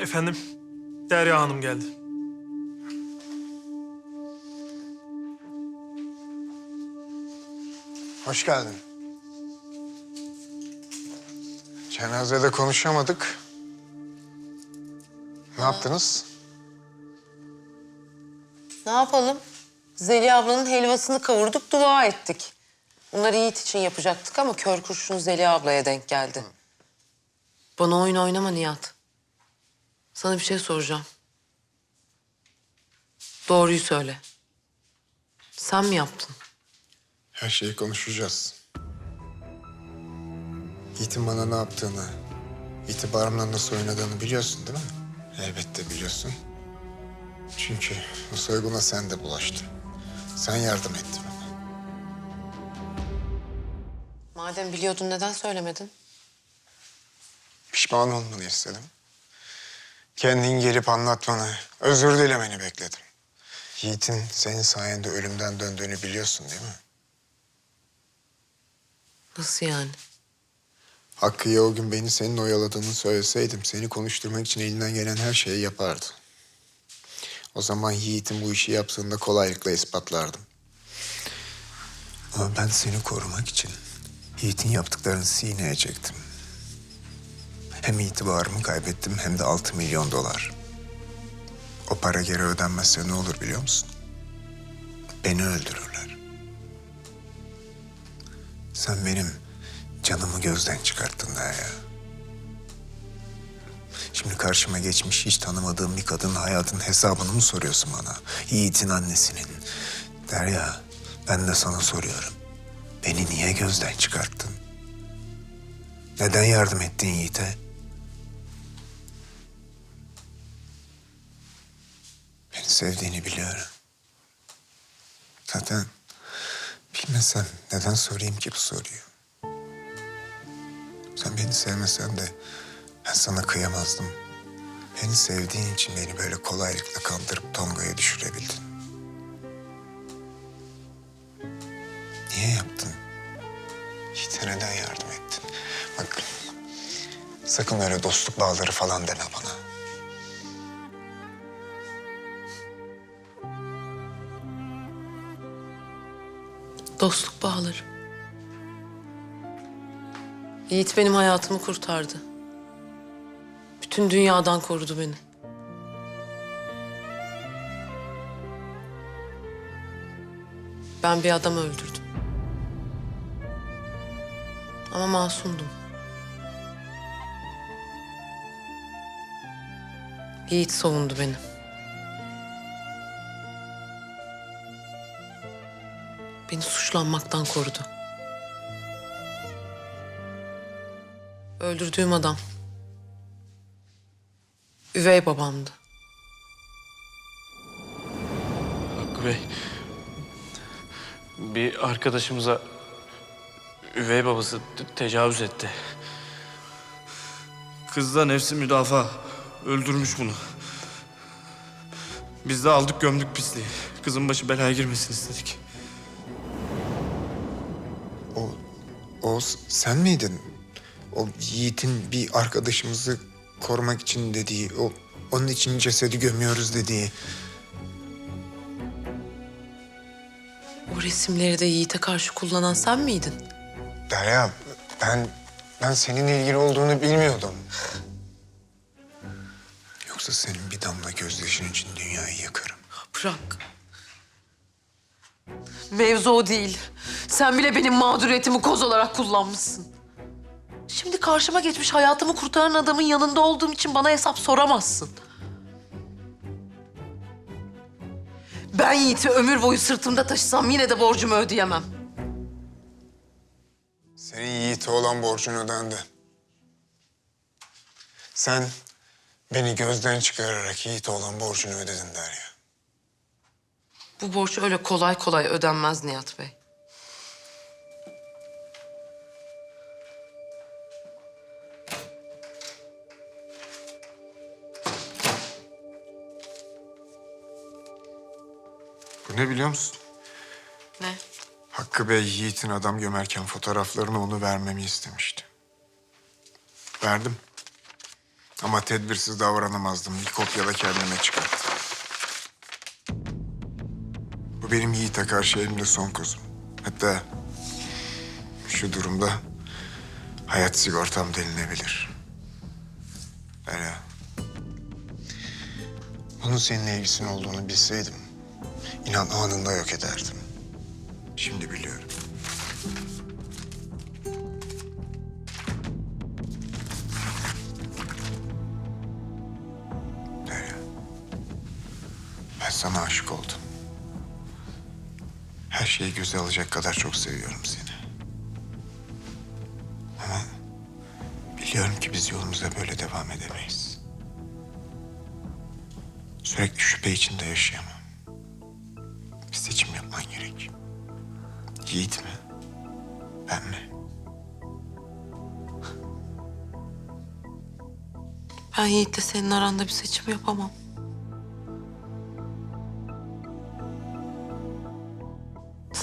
Efendim, Derya Hanım geldi. Hoş geldin. Cenazede konuşamadık. Ne yaptınız? Ne yapalım? Zeliha ablanın helvasını kavurduk, dua ettik. Bunları Yiğit için yapacaktık ama kör kurşun Zeliha ablaya denk geldi. Bana oyun oynama Nihat. Sana bir şey soracağım. Doğruyu söyle. Sen mi yaptın? Her şeyi konuşacağız. Yiğit'in bana ne yaptığını, itibarımla nasıl oynadığını biliyorsun değil mi? Elbette biliyorsun. Çünkü bu soyguna sen de bulaştın. Sen yardım ettin bana. Madem biliyordun neden söylemedin? Pişman olmanı istedim. Kendin gelip anlatmanı, özür dilemeni bekledim. Yiğit'in senin sayende ölümden döndüğünü biliyorsun değil mi? Nasıl yani? Hakkı'ya o gün beni senin oyaladığını söyleseydim... ...seni konuşturmak için elinden gelen her şeyi yapardı. O zaman Yiğit'in bu işi yaptığında kolaylıkla ispatlardım. Ama ben seni korumak için Yiğit'in yaptıklarını sineye çektim. Hem itibarımı kaybettim hem de altı milyon dolar. O para geri ödenmezse ne olur biliyor musun? Beni öldürürler. Sen benim canımı gözden çıkarttın Derya. Şimdi karşıma geçmiş hiç tanımadığım bir kadın hayatın hesabını mı soruyorsun bana? Yiğit'in annesinin. Derya, ben de sana soruyorum. Beni niye gözden çıkarttın? Neden yardım ettin Yiğit'e? Sevdiğini biliyorum. Zaten bilmesem neden sorayım ki bu soruyu? Sen beni sevmesen de ben sana kıyamazdım. Beni sevdiğin için beni böyle kolaylıkla kandırıp Tonga'ya düşürebildin. Niye yaptın? Yiğit'e neden yardım ettin? Bak sakın öyle dostluk bağları falan deme bana. Dostluk bağları. Yiğit benim hayatımı kurtardı. Bütün dünyadan korudu beni. Ben bir adam öldürdüm. Ama masumdum. Yiğit savundu beni. Beni suçlanmaktan korudu. Öldürdüğüm adam. Üvey babamdı. Hakkı Bey, bir arkadaşımıza üvey babası te- tecavüz etti. Kız da nefsi müdafaa. Öldürmüş bunu. Biz de aldık gömdük pisliği. Kızın başı belaya girmesin istedik. O, o sen miydin? O Yiğit'in bir arkadaşımızı korumak için dediği, o onun için cesedi gömüyoruz dediği. O resimleri de Yiğit'e karşı kullanan sen miydin? Derya, ben ben seninle ilgili olduğunu bilmiyordum. Yoksa senin bir damla gözyaşın için dünyayı yakarım. Bırak. Mevzu o değil. Sen bile benim mağduriyetimi koz olarak kullanmışsın. Şimdi karşıma geçmiş hayatımı kurtaran adamın yanında olduğum için bana hesap soramazsın. Ben Yiğit'i ömür boyu sırtımda taşısam yine de borcumu ödeyemem. Senin Yiğit'e olan borcun ödendi. Sen beni gözden çıkararak Yiğit'e olan borcunu ödedin Derya. Bu borç öyle kolay kolay ödenmez Nihat Bey. Bu ne biliyor musun? Ne? Hakkı Bey Yiğit'in adam gömerken fotoğraflarını onu vermemi istemişti. Verdim. Ama tedbirsiz davranamazdım. Bir kopyala kendime çıkarttım. Bu benim Yiğit'e karşı elimde son kozum. Hatta şu durumda hayat sigortam denilebilir. Derya. Bunun seninle ilgisinin olduğunu bilseydim, inan anında yok ederdim. Şimdi biliyorum. Derya. Ben sana aşık oldum. Her şeyi göze alacak kadar çok seviyorum seni. Ama biliyorum ki biz yolumuza böyle devam edemeyiz. Sürekli şüphe içinde yaşayamam. Bir seçim yapman gerek. Yiğit mi? Ben mi? Ben Yiğit'le senin aranda bir seçim yapamam.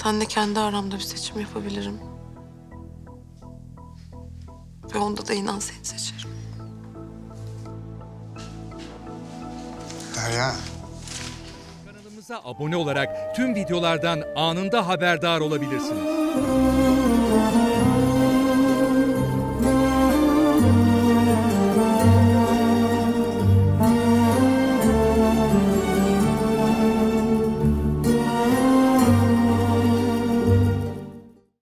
Sen de kendi aramda bir seçim yapabilirim. Ve onda da inan seni seçerim. Derya. Kanalımıza abone olarak tüm videolardan anında haberdar olabilirsiniz.